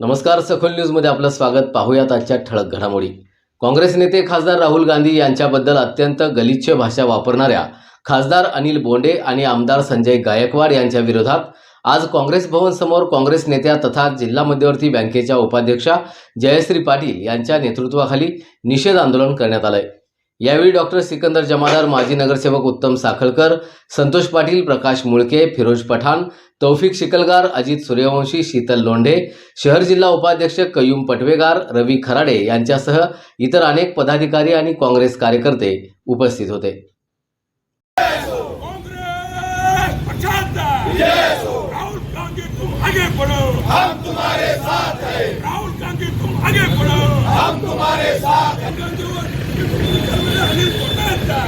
नमस्कार सखोल न्यूजमध्ये आपलं स्वागत. पाहूयात आजच्या ठळक घडामोडी. काँग्रेस नेते खासदार राहुल गांधी यांच्याबद्दल अत्यंत गलिच्छ भाषा वापरणाऱ्या खासदार अनिल बोंडे आणि आमदार संजय गायकवाड यांच्या विरोधात आज काँग्रेस भवन समोर काँग्रेस नेत्या तथा जिल्हा मध्यवर्ती बँकेच्या उपाध्यक्षा जयश्री पाटील यांच्या नेतृत्वाखाली निषेध आंदोलन करण्यात आलंय. यावेळी डॉक्टर सिकंदर जमादार माजी नगरसेवक उत्तम साखळकर संतोष पाटील प्रकाश मुळके फिरोज पठाण तौफिक शिकलगार अजित सूर्यवंशी शीतल लोंढे शहर जिल्हा उपाध्यक्ष कयूम पटवेगार रवी खराडे यांच्यासह इतर अनेक पदाधिकारी आणि काँग्रेस कार्यकर्ते उपस्थित होते. राहुल गांधी तुम आगे बढ़ो हम तुम्हारे साथ हैं राहुल गांधी तुम आगे बढ़ो हम तुम्हारे साथ हैं अनिल पटेलचा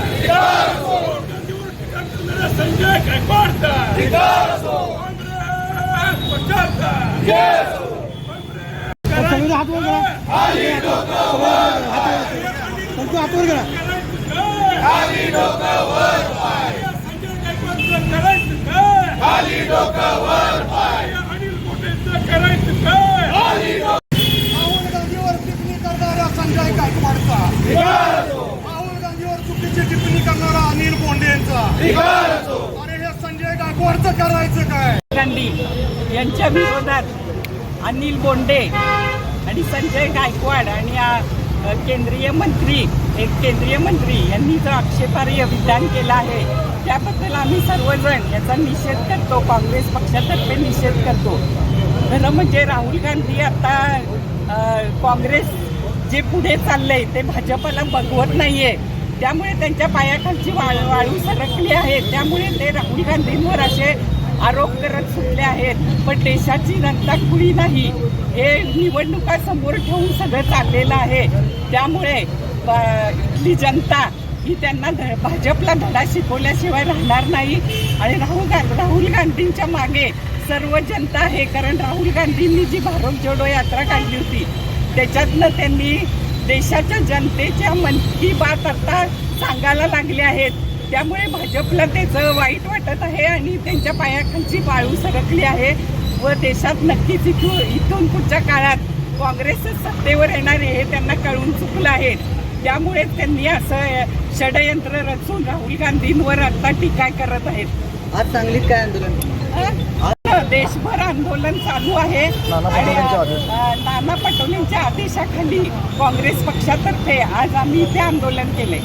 गांधीवर टीका करणाऱ्या संजय गायकवाडचा काँग्रेस पछाड़ता सगळे हात वर करा फक्त हात वर करा राहुल गांधीवर टिप्पणी करणाऱ्या संजय गायकवाडचा राहुल गांधीवर चुकीची टिप्पणी करणारा अनिल बोंडे यांचा संजय करायचं काय? गांधी यांच्या विरोधात अनिल बोंडे आणि संजय गायकवाड आणि केंद्रीय मंत्री एक केंद्रीय मंत्री यांनी जो आक्षेपार्ह विधान केलं आहे त्याबद्दल आम्ही सर्वजण याचा निषेध करतो काँग्रेस पक्षातर्फे निषेध करतो. खरं म्हणजे राहुल गांधी आता काँग्रेस जे पुढे चाललंय ते भाजपला बघवत नाहीये. त्यामुळे त्यांच्या पायाखालची वाळ वाळू सरकली आहे त्यामुळे ते राहुल गांधींवर असे आरोप करत सुटले आहेत. पण देशाची जनता कुणी नाही हे निवडणुका समोर ठेवून सगळं चाललेलं आहे. त्यामुळे इथली जनता ही त्यांना ध- भाजपला धडा शिकवल्याशिवाय राहणार नाही. आणि राहुल गांधी राहुल गांधींच्या मागे सर्व जनता आहे. कारण राहुल गांधींनी जी भारत जोडो यात्रा काढली होती त्याच्यातनं त्यांनी देशाच्या जनतेच्या मन की बात आता सांगायला लागले आहेत. त्यामुळे भाजपला त्याचं वाईट वाटत आहे आणि त्यांच्या पायाखालची बाळू सरकली आहे व देशात नक्कीच इथून इथून पुढच्या काळात काँग्रेसच सत्तेवर येणार आहे हे त्यांना कळून चुकलं आहे. त्यामुळे त्यांनी असं षडयंत्र रचून राहुल गांधींवर आता टीका करत आहेत. आज सांगलीत काय आंदोलन? देशभर आंदोलन चालू आहे. आणि नाना पटोलेंच्या आदेशाखाली काँग्रेस पक्षातर्फे आज आम्ही इथे आंदोलन केले